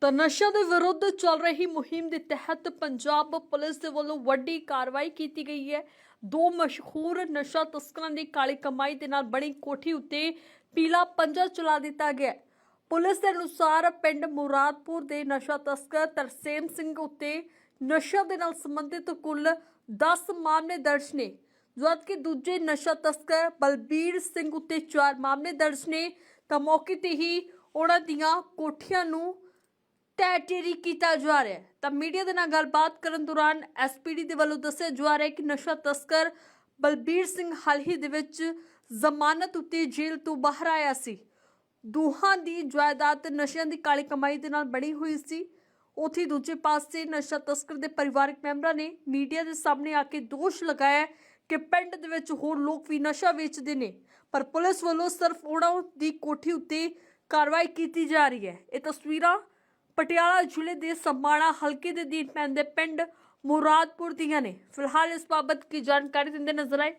ਤਾਂ ਨਸ਼ਾ ਦੇ ਵਿਰੁੱਧ ਚੱਲ ਰਹੀ ਮੁਹਿੰਮ ਦੇ ਤਹਿਤ ਪੰਜਾਬ ਪੁਲਿਸ ਦੇ ਵੱਲੋਂ ਵੱਡੀ ਕਾਰਵਾਈ ਕੀਤੀ ਗਈ ਹੈ। ਦੋ ਮਸ਼ਹੂਰ ਨਸ਼ਾ ਤਸਕਰਾਂ ਦੀ ਕਾਲੀ ਕਮਾਈ ਦੇ ਨਾਲ ਬਣੀ ਕੋਠੀ ਉੱਤੇ ਪੀਲਾ ਪੰਜਾ ਚਲਾ ਦਿੱਤਾ ਗਿਆ। ਪੁਲਿਸ ਦੇ ਅਨੁਸਾਰ ਪਿੰਡ ਮੁਰਾਦਪੁਰ ਦੇ ਨਸ਼ਾ ਤਸਕਰ ਤਰਸੇਮ ਸਿੰਘ ਉੱਤੇ ਨਸ਼ਾ ਦੇ ਨਾਲ ਸੰਬੰਧਿਤ ਕੁੱਲ 10 ਮਾਮਲੇ ਦਰਜ ਨੇ, ਜਦਕਿ ਦੂਜੇ ਨਸ਼ਾ ਤਸਕਰ ਬਲਬੀਰ ਸਿੰਘ ਉੱਤੇ 4 ਮਾਮਲੇ ਦਰਜ ਨੇ। ਤਾਂ ਮੌਕੇ ਤੇ ਹੀ ਉਹਨਾਂ ਦੀਆਂ ਕੋਠੀਆਂ ਨੂੰ ਟੈਟੇਰੀ ਕੀਤਾ ਜਾ ਰਿਹਾ ਹੈ। ਤਾਂ ਮੀਡੀਆ ਦੇ ਨਾਲ ਗੱਲਬਾਤ ਕਰਨ ਦੌਰਾਨ ਐਸਪੀਡੀ ਦੇ ਵੱਲੋਂ ਦੱਸਿਆ ਜਾ ਰਿਹਾ ਹੈ ਕਿ ਨਸ਼ਾ ਤਸਕਰ ਬਲਬੀਰ ਸਿੰਘ ਹਾਲ ਹੀ ਦੇ ਵਿੱਚ ਜ਼ਮਾਨਤ ਉੱਤੇ ਜੇਲ੍ਹ ਤੋਂ ਬਾਹਰ ਆਇਆ ਸੀ। ਦੋਹਾਂ ਦੀ ਜਾਇਦਾਦ ਨਸ਼ਿਆਂ ਦੀ ਕਾਲੀ ਕਮਾਈ ਦੇ ਨਾਲ ਬਣੀ ਹੋਈ ਸੀ। ਉਥੇ ਦੂਜੇ ਪਾਸੇ ਨਸ਼ਾ ਤਸਕਰ ਦੇ ਪਰਿਵਾਰਕ ਮੈਂਬਰਾਂ ਨੇ ਮੀਡੀਆ ਦੇ ਸਾਹਮਣੇ ਆ ਕੇ ਦੋਸ਼ ਲਗਾਇਆ ਕਿ ਪਿੰਡ ਦੇ ਵਿੱਚ ਹੋਰ ਲੋਕ ਵੀ ਨਸ਼ਾ ਵੇਚਦੇ ਨੇ। ਪਰ ਪੁਲਿਸ ਵੱਲੋਂ ਸਿਰਫ ਉਹਨਾਂ ਦੀ ਕੋਠੀ ਉੱਤੇ ਕਾਰਵਾਈ ਕੀਤੀ ਜਾ ਰਹੀ ਹੈ। ਇਹ ਤਸਵੀਰਾਂ ਪਟਿਆਲਾ ਜ਼ਿਲ੍ਹੇ ਦੇ ਸਮਾਣਾ ਹਲਕੇ ਦੇ ਦੀਨ ਪੈਂਦੇ ਪਿੰਡ ਮੁਰਾਦਪੁਰ ਦੀਆਂ ਨੇ। ਫਿਲਹਾਲ ਇਸ ਬਾਬਤ ਕੀ ਜਾਣਕਾਰੀ ਦਿੰਦੇ ਨਜ਼ਰ ਆਏ?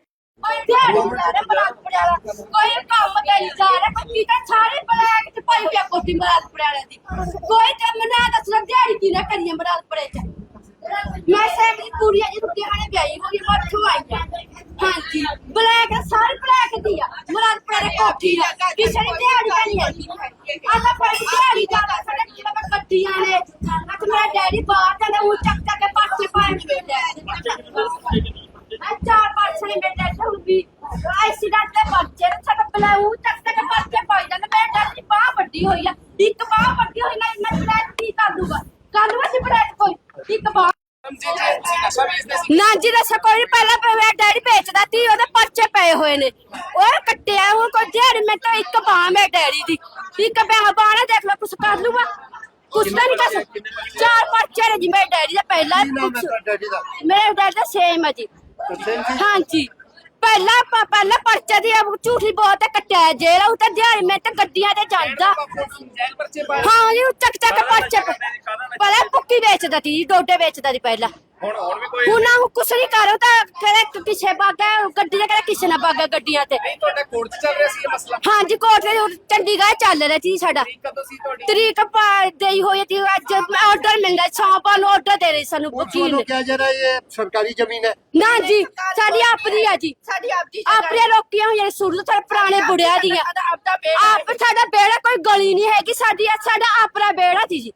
ਕੋਈ ਦਿਹਾੜੀ ਜਾ ਰਿਹਾ ਬਰਾਤ ਪੜਿਆਲਾ ਕੋਈ ਕੰਮ ਤੇ ਜਾ ਰਿਹਾ। ਬੱਚੀ ਤਾਂ ਸਾਰੇ ਬਲੈਕ ਚ ਪਾਈ ਹੋਈ ਆ ਕੋਠੀ ਪੜਿਆਲਾ ਦੀ। ਕੋਈ ਤੇ ਮਨਾ ਦੱਸਣਾ, ਦਿਹਾੜੀ ਕੀ ਨਾ ਕਰੀਏ ਬਰਾਤ ਪੜੇ ਚ। ਮੈਂ ਸੈਮ ਪੂਰੀ ਅਜੀ ਰੁੱਟੀ ਹਾਣੇ ਵਿਆਹੀ ਹੋਈ ਮੱਠੂ ਆਈ ਆ। ਹਾਂਜੀ, ਬਲੈਕ ਸਾਰੇ ਬਲੈਕ ਦੀ ਆ। ਬਰਾਤ ਪੜੇ ਕੋਠੀ ਆ। ਕਿਸੇ ਨੇ ਦਿਹਾੜੀ ਤਾਂ ਨਹੀਂ ਹੈਗੀ ਆਲਾ ਪਰ ਦਿਹਾੜੀ ਜਾਂਦਾ ਜਿਹੜਾ ਕੱਟੀਆਂ ਨੇ। ਤੇ ਮੇਰਾ ਡੈਡੀ ਬਾਹਰ ਜਾਂਦਾ ਉਹ ਚੱਕ ਚੱਕ ਕੇ ਪਾਸੇ ਪਾਏ ਮੈਂ ਚਾਰ ਪੰਜ ਸਾਲ ਬੇਟਾ ਠੂਗੀ ਐਕਸੀਡੈਂਟ ਦੇ ਬੱਚੇ ਨੇ ਸਾਡਾ ਬਲਾਉ ਚੱਕ ਚੱਕ ਪਾਸੇ ਪਾਈ ਜਾਂਦਾ। ਮੈਂ ਡਰ ਦੀ ਬਾਹ ਵੱਡੀ ਹੋਈ ਆ। ਇੱਕ ਬਾਹ ਵੱਡੀ ਹੋਈ ਨਾ ਮੈਂ ਬਲੈਕ ਕੀ ਕਰ ਦੂਗਾ? ਕਰ ਦੂਗਾ ਸੀ ਬਲੈਕ ਕੋਈ। ਇੱਕ ਬਾਹ। ਨਾ ਜੀ ਦਾ ਕੋਈ ਪਹਿਲਾਂ ਪਿਆ ਡੈਡੀ ਵੇਚਦਾ ਤੀ ਉਹਦੇ ਪਰਚੇ ਪਏ ਹੋਏ ਨੇ। ਉਹ ਕੱਟਿਆ ਹੁਣ ਕੋਈ ਦਿਹਾੜੀ ਮੈਂ ਤਾਂ ਇੱਕ ਬਾਹ ਮੇ ਡੈਡੀ ਦੀ। ਇੱਕ ਬਾਹ ਬਾਣਾ ਦੇਖ ਲਓ ਕੁਛ ਕਰ ਲੂਗਾ ਕੁਛ ਤਾਂ ਨਹੀਂ ਕਰ ਸਕਦਾ ਚਾਰ ਪਰਚੇ ਨੇ ਜੀ ਮੇਰੇ ਡੈਡੀ ਦਾ ਪਹਿਲਾਂ ਕੁਛ ਮੇਰੇ ਡੈਡੀ ਦਾ ਸੇਮ ਹੈ ਜੀ। ਹਾਂਜੀ। ਪਹਿਲਾਂ ਪ- ਪਹਿਲਾਂ ਪਰਚੇ ਦੀ ਉਹ ਝੂਠੀ ਬਹੁਤ ਕੱਟਿਆ ਜੇਲ੍ਹ ਉਹ ਤਾਂ ਦਿਹਾੜੀ ਮੈਂ ਤਾਂ ਗੱਡੀਆਂ ਤੇ ਜਾਂਦਾ ਹਾਂ ਜੀ ਉਹ ਚੱਕ ਚੱਕ ਪਰਚੇ ਪ- ਪਹਿਲਾਂ ਕੁੱਕੀ ਵੇਚਦਾ ਸੀ ਜੀ, ਡੋਡੇ ਵੇਚਦਾ ਸੀ ਪਹਿਲਾਂ। ਹੁਣ ਹੋਰ ਵੀ ਕੋਈ ਹੁਣ ਨਾ ਕੁਛ ਨਹੀਂ ਕਰੋ ਤਾਂ ਕਰੇ ਕਿਸੇ ਬਾਗਾ ਗੱਡੀ ਦੇ ਕਰੇ ਕਿਸੇ ਨਾ ਬਾਗਾ ਗੱਡੀਆਂ ਤੇ। ਨਹੀਂ ਤੁਹਾਡਾ ਕੋਰਟ 'ਚ ਚੱਲ ਰਿਹਾ ਸੀ ਇਹ ਮਸਲਾ? ਹਾਂਜੀ ਕੋਰਟ ਦੇ ਉਹ ਚੰਡੀਗੜ੍ਹ ਚੱਲ ਰਿਹਾ ਸੀ ਸਾਡਾ। ਤਰੀਕ ਕਦੋਂ ਸੀ ਤੁਹਾਡੀ? ਤਰੀਕ ਪਾ ਦੇਈ ਹੋਈ ਸੀ ਅੱਜ ਆਰਡਰ ਮਿਲਦਾ ਸੌਂਪਾਂ ਨੂੰ ਆਰਡਰ ਦੇ ਰਹੇ ਸਾਨੂੰ ਵਕੀਲ। ਨੇ ਕਿਹਾ ਜਾ ਰਿਹਾ ਇਹ ਸਰਕਾਰੀ ਜ਼ਮੀਨ ਹੈ। ਨਾ ਜੀ ਸਾਡੀ ਆਪਣੀ ਆ ਜੀ। ਸਾਡੀ ਆਪਦੀ ਆਪਣੀਆਂ ਰੋਕੀਆਂ ਹੋਈਆਂ ਸੁਰੂ ਤੋਂ ਪੁਰਾਣੇ ਬੁੜਿਆਂ ਦੀਆਂ। ਆਪਦਾ ਬੇੜਾ ਆਪ ਸਾਡਾ ਬੇੜਾ ਕੋਈ ਗਲੀ ਨਹੀਂ ਹੈਗੀ ਸਾਡੀ ਸਾਡਾ ਆਪਣਾ ਬੇੜਾ ਸੀ ਜੀ।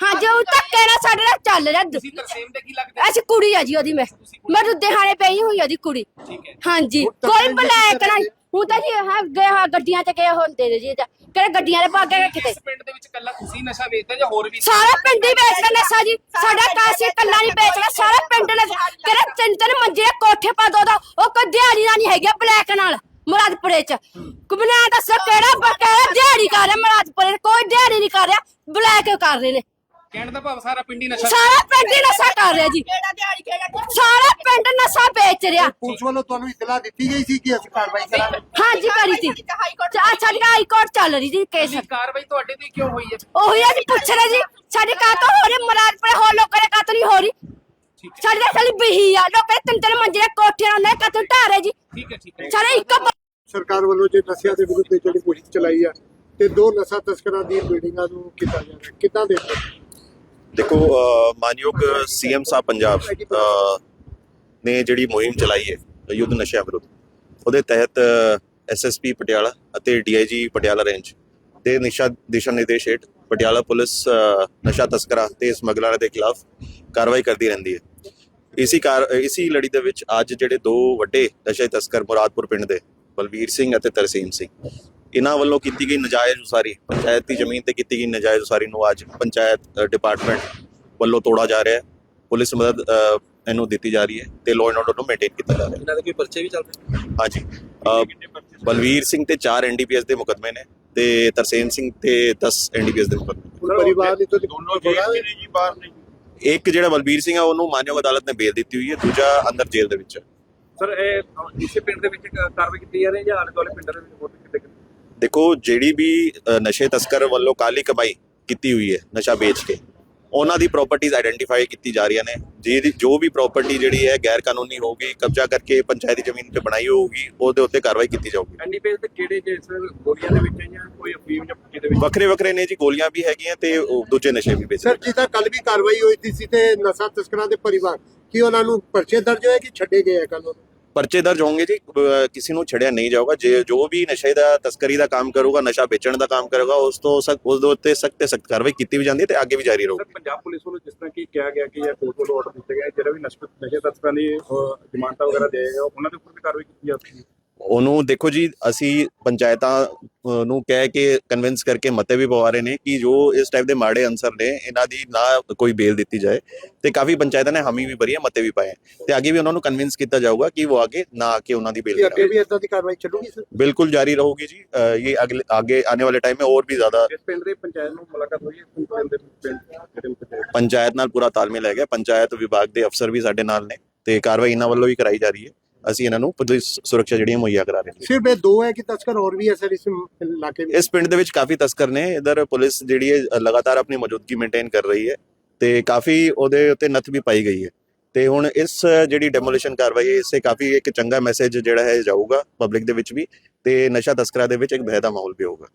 ਹਾਂ ਜੋ ਧੱਕੇ ਨਾਲ ਸਾਡੇ ਨਾਲ ਚੱਲ ਰਿਹਾ। ਤੁਸੀਂ ਤਰਸੇਮ ਦੇ ਕੀ ਲੱਗਦੇ ਅਸੀਂ ਕੁੜੀ ਆ ਜੀ ਉਹਦੀ ਮੈਂ। ਮੈਂ ਰੁੱਦੇਹਾਣੇ ਪਈ ਹੋਈ ਉਹਦੀ ਕੁੜੀ। ਠੀਕ ਹੈ। ਹਾਂਜੀ। ਤਾਂ ਕੋਈ ਚ ਬਲੈਕ ਕੀ ਨਾ? ਹੁਣ ਤਾਂ ਜੀ ਹਾਂ ਗਏ ਹਾਂ ਗੱਡੀਆਂ ਤੇ ਗਏ ਹੁੰਦੇ ਨੇ ਜੀ। ਕਿਹੜੇ ਗੱਡੀਆਂ ਦੇ ਭਾਗੇ ਕਿਤੇ ਇਸ ਪਿੰਡ ਦੇ ਵਿੱਚ ਕੱਲਾ ਤੁਸੀਂ ਨਸ਼ਾ ਵੇਚਦੇ ਜਾਂ ਹੋਰ ਵੀ ਸਾਰਾ ਪਿੰਡ ਹੀ ਵੇਚਦਾ ਨਸ਼ਾ ਜੀ। ਸਾਡਾ ਕਾਸੀ ਕੱਲਾ ਨਹੀਂ ਵੇਚਦਾ ਸਾਰਾ ਪਿੰਡ ਨੇ ਕਿਹੜੇ ਤਿੰਨ ਤਿੰਨ ਮੰਜੇ ਕੋਠੇ ਪਾ ਦੋ ਦਾ ਉਹ ਕੋਈ ਦਿਹਾੜੀ ਨਾਲ ਨਹੀਂ ਹੈਗਾ ਬਲੈਕ ਨਾਲ ਮੁਰਾਦਪੁਰੇ ਚ। ਕੁਬਨਾ ਦੱਸੋ ਕਿਹੜਾ ਬਕਾਇਆ ਦਿਹਾੜੀ ਕਰ ਰਿਹਾ ਮੁਰਾਦਪੁਰੇ? ਚ? ਕੋਈ ਦਿਹਾੜੀ ਨਹੀਂ ਕਰ ਰਿਹਾ। ਬਲੈਕ ਕਰ ਰਹੇ ਨੇ। ਕਹਿਣ ਦਾ ਭਾਵ ਸਾਰਾ ਪਿੰਡ ਹੀ ਨਸ਼ਾ ਸਾਰਾ ਪਿੰਡ ਹੀ ਨਸ਼ਾ ਕਰ ਰਿਹਾ ਜੀ। ਕਿਹੜਾ ਦਿਹਾੜੀ ਕਿਹੜਾ ਸਾਰਾ ਪਿੰਡ ਨਸ਼ਾ ਵੇਚ ਰਿਹਾ। ਪੁਲਿਸ ਵੱਲੋਂ ਤੁਹਾਨੂੰ ਇਤਲਾਹ ਦਿੱਤੀ ਗਈ ਸੀ ਕਿ ਅਸੀਂ ਕਾਰਵਾਈ ਕਰਾਂਗੇ। ਹਾਂਜੀ ਕਰੀ ਸੀ। ਆ ਸਾਡੀ ਹਾਈ ਕੋਰਟ ਚੱਲ ਰਹੀ ਜੀ ਕੇਸ। ਨਹੀਂ ਕਾਰਵਾਈ ਤੁਹਾਡੇ ਤੇ ਕਿਉਂ ਹੋਈ ਹੈ? ਉਹੀ ਆ ਜੀ ਪੁੱਛ ਰਹੇ ਜੀ। ਸਾਡੇ ਕਾ ਤੋਂ ਹੋ ਰਹੀ? ਮੁਰਾਦਪੁਰੇ ਹੋਰ ਲੋਕਾਂ ਦੇ ਕਾ ਤੋਂ ਨਹੀਂ ਹੋ ਰਹੀ? ਠੀਕ ਹੈ। ਸਾਡੇ ਤਾਂ ਸਾਲੀ ਬਹੀ ਆ। ਲੋਕਾਂ ਦੇ ਤਿੰਨ ਤਿੰਨ ਮੰਜੇ ਕੋਠੀਆਂ ਹੁੰਦੇ ਕਾ ਤੋਂ ਢਾਰੇ ਜੀ? ਠੀਕ ਹੈ ਠੀਕ ਹੈ। ਸਾਰੇ ਇੱਕ ਬ- ਸਰਕਾਰ ਵੱਲੋਂ ਜੇ ਨਸ਼ਿਆਂ ਦੇ ਵਿਰੁੱਧ ਤੇ ਜਿਹੜੀ ਮੁਹਿੰਮ ਚਲਾਈ ਹੈ ਤੇ ਦੋ ਨਸ਼ਾ ਤਸਕਰਾਂ ਦੀ ਬਿਲਡਿੰਗਾਂ ਨੂੰ ਕੀਤਾ ਜਾ ਰਿਹਾ। ਕਿੱਦਾਂ ਦੇਖਦੇ ਹੋ? ਦੇਖੋ ਅ, ਮਾਨਯੋਗ ਸੀਐਮ ਸਾਹਿਬ ਪੰਜਾਬ ਨੇ ਜਿਹੜੀ ਮੁਹਿੰਮ ਚਲਾਈ ਹੈ ਯੁੱਧ ਨਸ਼ਿਆਂ ਵਿਰੁੱਧ ਉਹਦੇ ਤਹਿਤ ਐਸਐਸਪੀ ਪਟਿਆਲਾ ਅਤੇ ਡੀਆਈਜੀ ਪਟਿਆਲਾ ਰੇਂਜ ਦੇ ਨਿਸ਼ਾ ਦਿਸ਼ਾ ਨਿਰਦੇਸ਼ ਹੇਠ ਪਟਿਆਲਾ ਪੁਲਿਸ ਨਸ਼ਾ ਤਸਕਰਾਂ ਤੇ ਸਮਗਲਰਾਂ ਦੇ ਖਿਲਾਫ ਕਾਰਵਾਈ ਕਰਦੀ ਰਹਿੰਦੀ ਹੈ। ਇਸੀ ਕਾਰ ਇਸੀ ਲੜੀ ਦੇ ਵਿੱਚ ਅੱਜ ਜਿਹੜੇ ਦੋ ਵੱਡੇ ਨਸ਼ੇ ਤਸਕਰ ਮੁਰਾਦਪੁਰ ਪਿੰਡ ਦੇ ਬਲਵੀਰ ਸਿੰਘ ਅਤੇ ਤਰਸੀਮ ਸਿੰਘ ਇਹਨਾਂ ਵੱਲੋਂ ਕੀਤੀ ਗਈ ਨਜਾਇਜ਼ ਉਸਾਰੀ ਪੰਚਾਇਤ ਦੀ ਜ਼ਮੀਨ ਤੇ ਕੀਤੀ ਗਈ ਨਜਾਇਜ਼ ਉਸਾਰੀ ਨੂੰ ਅੱਜ ਪੰਚਾਇਤ ਡਿਪਾਰਟਮੈਂਟ ਵੱਲੋਂ ਤੋੜਾ ਜਾ ਰਿਹਾ ਹੈ। ਪੁਲਿਸ ਮਦਦ ਇਹਨੂੰ ਦਿੱਤੀ ਜਾ ਰਹੀ ਹੈ ਤੇ ਲਾਅ ਐਂਡ ਆਰਡਰ ਨੂੰ ਮੇਨਟੇਨ ਕੀਤਾ ਜਾ ਰਿਹਾ ਹੈ। ਇਹਨਾਂ ਦੇ ਕੋਈ ਪਰਚੇ ਵੀ ਚੱਲ ਰਹੇ ਹਾਂਜੀ। ਬਲਵੀਰ ਸਿੰਘ ਤੇ 4 ਐਨਡੀਪੀਐਸ ਦੇ ਮੁਕਦਮੇ ਨੇ ਤੇ ਤਰਸੇਮ ਸਿੰਘ ਤੇ 10 ਐਨਡੀਪੀਐਸ ਦੇ ਮੁਕਦਮੇ ਪਰਿਵਾਰ ਦੀ ਤਾਂ ਦੋਨੋਂ ਜੀ ਬਾਹਰ ਨਹੀਂ ਇੱਕ ਜਿਹੜਾ ਬਲਵੀਰ ਸਿੰਘ ਆ ਉਹਨੂੰ ਮਾਨਯੋਗ ਅਦਾਲਤ ਨੇ ਬੇਲ ਦਿੱਤੀ ਹੋਈ ਹੈ ਦੂਜਾ ਅੰਦਰ ਜੇਲ੍ਹ ਦੇ ਵਿੱਚ। ਸਰ ਇਹ ਇਸੇ ਪਿੰਡ ਦੇ ਵਿੱਚ ਕਾਰਵਾਈ ਕੀਤੀ ਜਾ ਰਹੀ ਹੈ ਜਾਂ ਆਲੇ ਦੁਆਲੇ ਪਿੰਡਾਂ ਦੇ ਵਿੱਚ ਹੋਰ ਕਿਤੇ? ਦੇਖੋ ਜਿਹੜੀ ਵੀ ਨਸ਼ੇ ਤਸਕਰ ਵੱਲੋਂ ਕਾਲੀ ਕਮਾਈ ਕੀਤੀ ਹੋਈ ਹੈ ਨਸ਼ਾ ਵੇਚ ਕੇ ਉਹਨਾਂ ਦੀ ਪ੍ਰਾਪਰਟੀਆਂ ਆਇਡੈਂਟੀਫਾਈ ਕੀਤੀ ਜਾ ਰਹੀਆਂ ਨੇ। ਜਿਹਦੀ ਜੋ ਵੀ ਪ੍ਰਾਪਰਟੀ ਜਿਹੜੀ ਹੈ ਗੈਰ ਕਾਨੂੰਨੀ ਹੋਊਗੀ ਕਬਜ਼ਾ ਕਰਕੇ ਪੰਚਾਇਤੀ ਜ਼ਮੀਨ ਤੇ ਬਣਾਈ ਹੋਊਗੀ ਉਹਦੇ ਉੱਤੇ ਕਾਰਵਾਈ ਕੀਤੀ ਜਾਊਗੀ। ਐਨਡੀਪੀਐਸ ਤੇ ਕਿਹੜੇ ਜੇ ਸਰ ਗੋਲੀਆਂ ਦੇ ਵਿੱਚ ਹੈ ਜਾਂ ਕੋਈ ਅਫੀਮ ਜਾਂ ਪੱਕੀ ਦੇ ਵਿੱਚ? ਵੱਖਰੇ ਵੱਖਰੇ ਨੇ ਜੀ ਗੋਲੀਆਂ ਵੀ ਹੈਗੀਆਂ ਤੇ ਉਹ ਦੂਜੇ ਨਸ਼ੇ ਵੀ ਵੇਚਦੇ ਸਰ ਜਿੱਦਾਂ ਕੱਲ ਵੀ ਕਾਰਵਾਈ ਹੋਈ ਸੀ ਤੇ ਨਸ਼ਾ ਤਸਕਰਾਂ ਦੇ ਪਰਿਵਾਰ ਕੀ ਉਹਨਾਂ ਨੂੰ ਪਰਚੇ ਦਰਜ ਹੋਏ ਕਿ ਛੱਡੇ ਗਏ ਆ ਕੱਲ ਪਰਚੇ ਦਰਜ ਹੋਣਗੇ ਜੀ ਕਿਸੇ ਨੂੰ ਛੜਿਆ ਨਹੀਂ ਜਾਊਗਾ। ਜੇ ਜੋ ਵੀ ਨਸ਼ੇ ਦਾ, ਤਸਕਰੀ ਦਾ ਕੰਮ ਕਰੂਗਾ, ਨਸ਼ਾ ਵੇਚਣ ਦਾ ਕੰਮ ਕਰੂਗਾ, ਉਸ ਤੋਂ ਸਖਤ, ਉਸ ਦੇ ਉੱਤੇ ਸਖਤ ਤੇ ਸਖਤ ਕਾਰਵਾਈ ਕੀਤੀ ਵੀ ਜਾਂਦੀ ਹੈ ਤੇ ਅੱਗੇ ਵੀ ਜਾਰੀ ਰਹੂਗੀ। ਪੰਜਾਬ ਪੁਲਿਸ ਵੱਲੋਂ ਜਿਸ ਤਰ੍ਹਾਂ ਕਿ ਕਿਹਾ ਗਿਆ ਕਿ ਇਹ ਕੋਰਟ ਵੱਲੋਂ ਆਰਡਰ ਦਿੱਤੇ ਗਏ, ਜਿਹੜਾ ਵੀ ਨਸ਼ੇ ਤਸਕਰਾਂ ਦੀ ਜ਼ਮਾਨਤਾਂ ਵਗੈਰਾ ਦੇ ਉਹਨਾਂ ਦੇ ਉੱਪਰ ਵੀ ਕਾਰਵਾਈ ਕੀਤੀ ਜਾਵੇਗੀ ਉਹਨੂੰ ਦੇਖੋ ਜੀ ਅਸੀਂ ਪੰਚਾਇਤਾਂ ਨੂੰ ਕਹਿ ਕੇ ਕਨਵਿੰਸ ਕਰਕੇ ਮਤੇ ਵੀ ਪਵਾ ਰਹੇ ਨੇ ਕਿ ਜੋ ਇਸ ਟਾਈਪ ਦੇ ਮਾੜੇ ਅਨਸਰ ਨੇ ਇਹਨਾਂ ਦੀ ਨਾ ਕੋਈ ਬੇਲ ਦਿੱਤੀ ਜਾਏ। ਤੇ ਕਾਫੀ ਪੰਚਾਇਤਾਂ ਨੇ ਹਾਮੀ ਵੀ ਭਰੀ ਮਤੇ ਵੀ ਪਾਏ ਤੇ ਅੱਗੇ ਵੀ ਉਹਨਾਂ ਨੂੰ ਕਨਵਿੰਸ ਕੀਤਾ ਜਾਊਗਾ ਕਿ ਉਹ ਅੱਗੇ ਨਾ ਆ ਕੇ ਉਹਨਾਂ ਦੀ ਬੇਲ ਅੱਗੇ ਵੀ ਇਦਾਂ ਦੀ ਕਾਰਵਾਈ ਚੱਲੂਗੀ ਸਰ? ਬਿਲਕੁਲ ਜਾਰੀ ਰਹੂਗੀ ਜੀ। ਇਹ ਅਗਲੇ ਅੱਗੇ ਆਉਣ ਵਾਲੇ ਟਾਈਮ ਵਿੱਚ ਹੋਰ ਵੀ ਜ਼ਿਆਦਾ ਪਿੰਡ ਦੇ ਪੰਚਾਇਤ ਨੂੰ ਮੁਲਾਕਾਤ ਹੋਈ ਹੈ? ਪੰਚਾਇਤ ਨਾਲ ਪੂਰਾ ਤਾਲਮੇਲ ਹੈਗਾ। ਪੰਚਾਇਤ ਵਿਭਾਗ ਦੇ ਅਫਸਰ ਵੀ ਸਾਡੇ ਨਾਲ ਨੇ ਤੇ ਕਾਰਵਾਈ ਇਹਨਾਂ ਵੱਲੋਂ ਵੀ ਕਰਾਈ ਜਾ ਰਹੀ ਹੈ। ਅਸੀਂ ਇਹਨਾਂ ਨੂੰ ਪੁਲਿਸ ਸੁਰੱਖਿਆ ਜਿਹੜੀ ਹੈ ਮੁਹੱਈਆ ਕਰਾ ਰਹੇ ਹਾਂ। ਸਿਰਫ ਇਹ ਦੋ ਹੈ ਕਿ ਤਸਕਰ ਹੋਰ ਵੀ ਹੈ ਸਰ ਇਸ ਇਲਾਕੇ ਵਿੱਚ? ਇਸ ਪਿੰਡ ਦੇ ਵਿੱਚ ਕਾਫੀ ਤਸਕਰ ਨੇ। ਇਧਰ ਪੁਲਿਸ ਜਿਹੜੀ ਹੈ ਲਗਾਤਾਰ ਆਪਣੀ ਮੌਜੂਦਗੀ ਮੇਨਟੇਨ ਕਰ ਰਹੀ ਹੈ ਤੇ ਕਾਫੀ ਉਹਦੇ ਉੱਤੇ ਨੱਥ ਵੀ ਪਾਈ ਗਈ ਹੈ। ਤੇ ਹੁਣ ਇਸ ਜਿਹੜੀ ਡੈਮੋਲੀਸ਼ਨ ਕਾਰਵਾਈ ਹੈ ਇਸੇ ਕਾਫੀ ਇੱਕ ਚੰਗਾ ਮੈਸੇਜ ਜਿਹੜਾ ਹੈ ਜਾਊਗਾ ਪਬਲਿਕ ਦੇ ਵਿੱਚ ਵੀ ਤੇ ਨਸ਼ਾ ਤਸਕਰਾਂ ਦੇ ਵਿੱਚ ਇੱਕ ਭੈ ਦਾ ਮਾਹੌਲ ਵੀ ਹੋਊਗਾ।